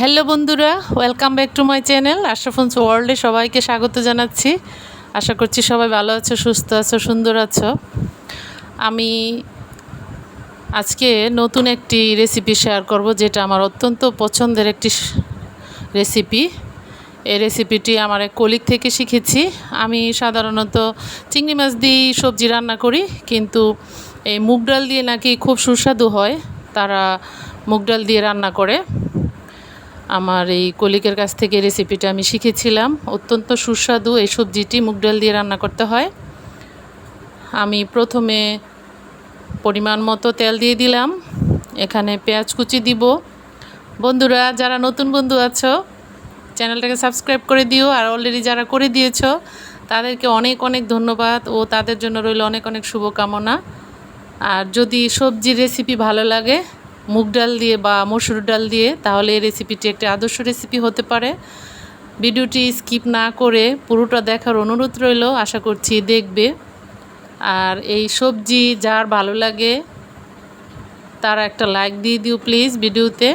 Hello বন্ধুরা welcome back to my channel Ashrafun's ওয়ার্ল্ডে সবাইকে স্বাগত জানাচ্ছি। আশা করছি সবাই ভালো আছো, সুস্থ আছো, সুন্দর আছো। আমি আজকে নতুন একটি রেসিপি শেয়ার করব, যেটা আমার অত্যন্ত পছন্দের একটি রেসিপি এই রেসিপিটি আমার এক কলিগ থেকে শিখেছি। আমি সাধারণত চিংড়ি মাছ দিয়েই সবজি রান্না করি, কিন্তু এই মুগ ডাল দিয়ে নাকি খুব সুস্বাদু হয়। তারা মুগ ডাল দিয়ে রান্না করে। আমার এই কলিকের কাছ থেকে রেসিপিটা আমি শিখেছিলাম। অত্যন্ত সুস্বাদু এই সবজিটি, মুগ ডাল দিয়ে রান্না করতে হয়। আমি প্রথমে পরিমাণ মতো তেল দিয়ে দিলাম। এখানে পেঁয়াজ কুচি দিব। বন্ধুরা, যারা নতুন বন্ধু আছো, চ্যানেলটাকে সাবস্ক্রাইব করে দিও। আর অলরেডি যারা করে দিয়েছ, তাদেরকে অনেক অনেক ধন্যবাদ ও তাদের জন্য রইল অনেক অনেক শুভকামনা। আর যদি সবজির রেসিপি ভালো লাগে মুগ ডাল দিয়ে বা মসুর ডাল দিয়ে, তাহলে এই রেসিপিটি একটি আদর্শ রেসিপি হতে পারে। ভিডিওটি স্কিপ না করে পুরোটা দেখার অনুরোধ রইল, আশা করছি দেখবে। আর এই সবজি যার ভালো লাগে, তার একটা লাইক দিয়ে দিও প্লিজ ভিডিওতে।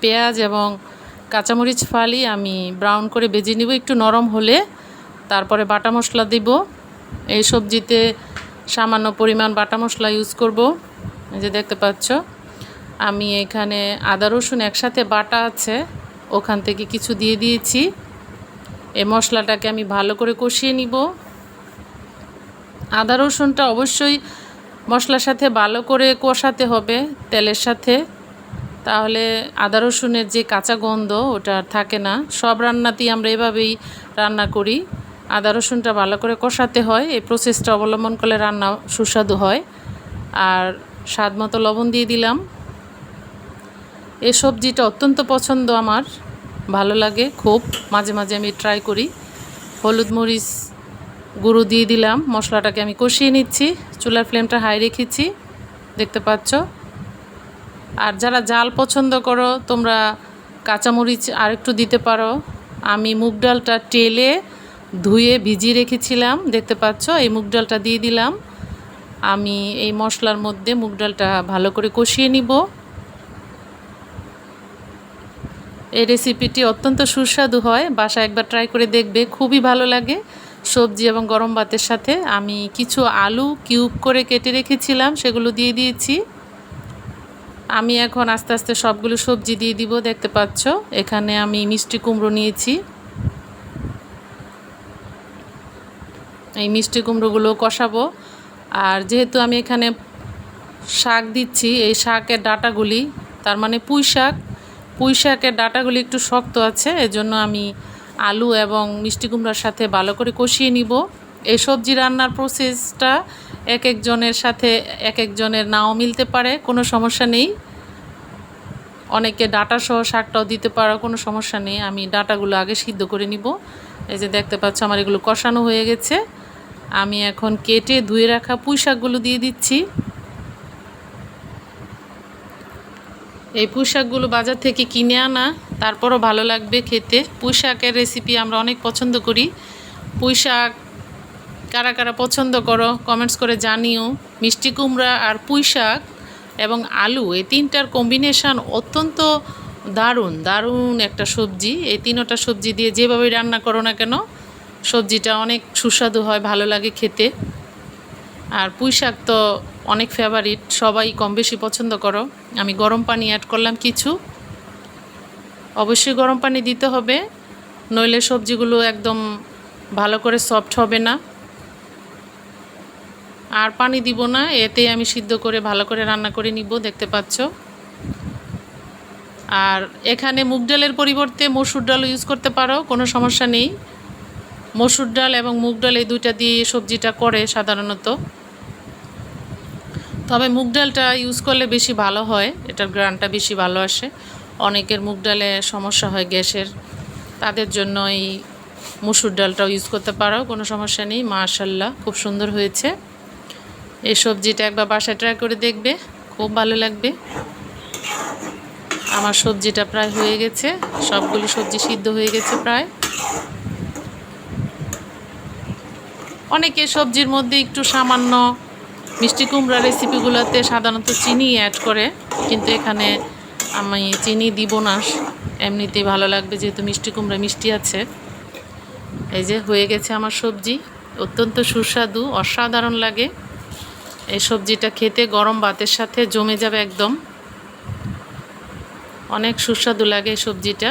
পেঁয়াজ এবং কাঁচামরিচ ফালি আমি ব্রাউন করে বেজে নিব, একটু নরম হলে। তারপরে বাটা মশলা দিব। এই সবজিতে সামান্য পরিমাণ বাটা মশলা ইউজ করব। যে দেখতে পাচ্ছ, আমি এখানে আদা, রসুন একসাথে বাটা আছে, ওখান থেকে কিছু দিয়ে দিয়েছি। এই মশলাটাকে আমি ভালো করে কষিয়ে নিব। আদা, রসুনটা অবশ্যই মশলার সাথে ভালো করে কষাতে হবে তেলের সাথে। তাহলে আদা, রসুনের যে কাঁচা গন্ধ ওটা থাকে না। সব রান্নাতেই আমরা এভাবেই রান্না করি। আদা, রসুনটা ভালো করে কষাতে হয়। এই প্রসেসটা অবলম্বন করলে রান্না সুস্বাদু হয়। আর স্বাদ মতো লবণ দিয়ে দিলাম। এ সবজিটা অত্যন্ত পছন্দ আমার, ভালো লাগে খুব। মাঝে মাঝে আমি ট্রাই করি। হলুদ মরিচ গুঁড়ো দিয়ে দিলাম, মশলাটাকে আমি কষিয়ে নিচ্ছি, চুলার ফ্লেমটা হাই রেখেছি, দেখতে পাচ্ছ? আর যারা জাল পছন্দ করো, তোমরা কাঁচামরিচ আরেকটু দিতে পারো। আমি মুগ ডালটা টেলে ধুয়ে ভিজিয়ে রেখেছিলাম, দেখতে পাচ্ছ? এই মুগ ডালটা দিয়ে দিলাম। আমি এই মশলার মধ্যে মুগ ডালটা ভালো করে কষিয়ে নিব। এই রেসিপিটি অত্যন্ত সুস্বাদু হয় বাসা একবার ট্রাই করে দেখবে, খুবই ভালো লাগে। সবজি এবং গরম ভাতের সাথে আমি কিছু আলু কিউব করে কেটে রেখেছিলাম, সেগুলো দিয়ে দিয়েছি। আমি এখন আস্তে আস্তে সবগুলো সবজি দিয়ে দিব, দেখতে পাচ্ছ? এখানে আমি মিষ্টি কুমড়ো নিয়েছি। এই মিষ্টি কুমড়োগুলো কষাবো। আর যেহেতু আমি এখানে শাক দিচ্ছি, এই শাকের ডাটাগুলি, তার মানে পুঁই শাক, পুঁই শাকের ডাটাগুলি একটু শক্ত আছে, এজন্য আমি আলু এবং মিষ্টি কুমড়ার সাথে ভালো করে কষিয়ে নিব। এই সবজি রান্নার প্রসেসটা এক একজনের সাথে এক একজনের নাও মিলতে পারে, কোনো সমস্যা নেই। অনেকে ডাটা সহ শাকটাও দিতে পারো, কোনো সমস্যা নেই। আমি ডাটাগুলো আগে সিদ্ধ করে নিব। এই যে দেখতে পাচ্ছ, আমার এগুলো কষানো হয়ে গেছে। আমি এখন কেটে ধুয়ে রাখা পুঁই শাকগুলো দিয়ে দিচ্ছি। এই পুঁই শাকগুলো বাজার থেকে কিনে আনা, তারপরও ভালো লাগবে খেতে। পুঁই শাকের রেসিপি আমরা অনেক পছন্দ করি। পুঁই শাক কারা কারা পছন্দ করো কমেন্টস করে জানিও। মিষ্টি কুমড়া আর পুঁই শাক এবং আলু, এই তিনটার কম্বিনেশান অত্যন্ত দারুণ দারুণ একটা সবজি। এই তিনোটা সবজি দিয়ে যেভাবে রান্না করো না কেন সবজিটা অনেক সুস্বাদু হয়, ভালো লাগে খেতে। আর পুঁই শাক তো অনেক ফেভারিট সবাই কম বেশি পছন্দ করো। আমি গরম পানি অ্যাড করলাম কিছু। অবশ্যই গরম পানি দিতে হবে, নইলে সবজিগুলো একদম ভালো করে সফট হবে না। আর পানি দিব না, এতে আমি সিদ্ধ করে ভালো করে রান্না করে নিব, দেখতে পাচ্ছ। আর এখানে মুগ ডালের পরিবর্তে মসুর ডালও ইউজ করতে পারো, কোনো সমস্যা নেই। মসুর ডাল এবং মুগ ডাল এই দুইটা দিয়ে সবজিটা করে সাধারণত। তবে মুগ ডালটা ইউজ করলে বেশি ভালো হয়, এটার গ্রানটা বেশি ভালো আসে। অনেকের মুগ ডালে সমস্যা হয় গ্যাসের, তাদের জন্য এই মুসুর ডালটাও ইউজ করতে পারো, কোনো সমস্যা নেই মাশাল্লাহ খুব সুন্দর হয়েছে। এই সবজিটা একবার বাসায় ট্রাই করে দেখবে, খুব ভালো লাগবে। আমার সবজিটা প্রায় হয়ে গেছে, সবগুলো সবজি সিদ্ধ হয়ে গেছে প্রায়। অনেকে সবজির মধ্যে একটু সামান্য মিষ্টি কুমড়া রেসিপিগুলোতে সাধারণত চিনি অ্যাড করে, কিন্তু এখানে আমি চিনি দিব না। এমনিতেই ভালো লাগবে যেহেতু মিষ্টি কুমড়া মিষ্টি আছে। এই যে হয়ে গেছে আমার সবজি, অত্যন্ত সুস্বাদু, অসাধারণ লাগে। এই সবজিটা খেতে গরম ভাতের সাথে জমে যাবে একদম। অনেক সুস্বাদু লাগে এই সবজিটা।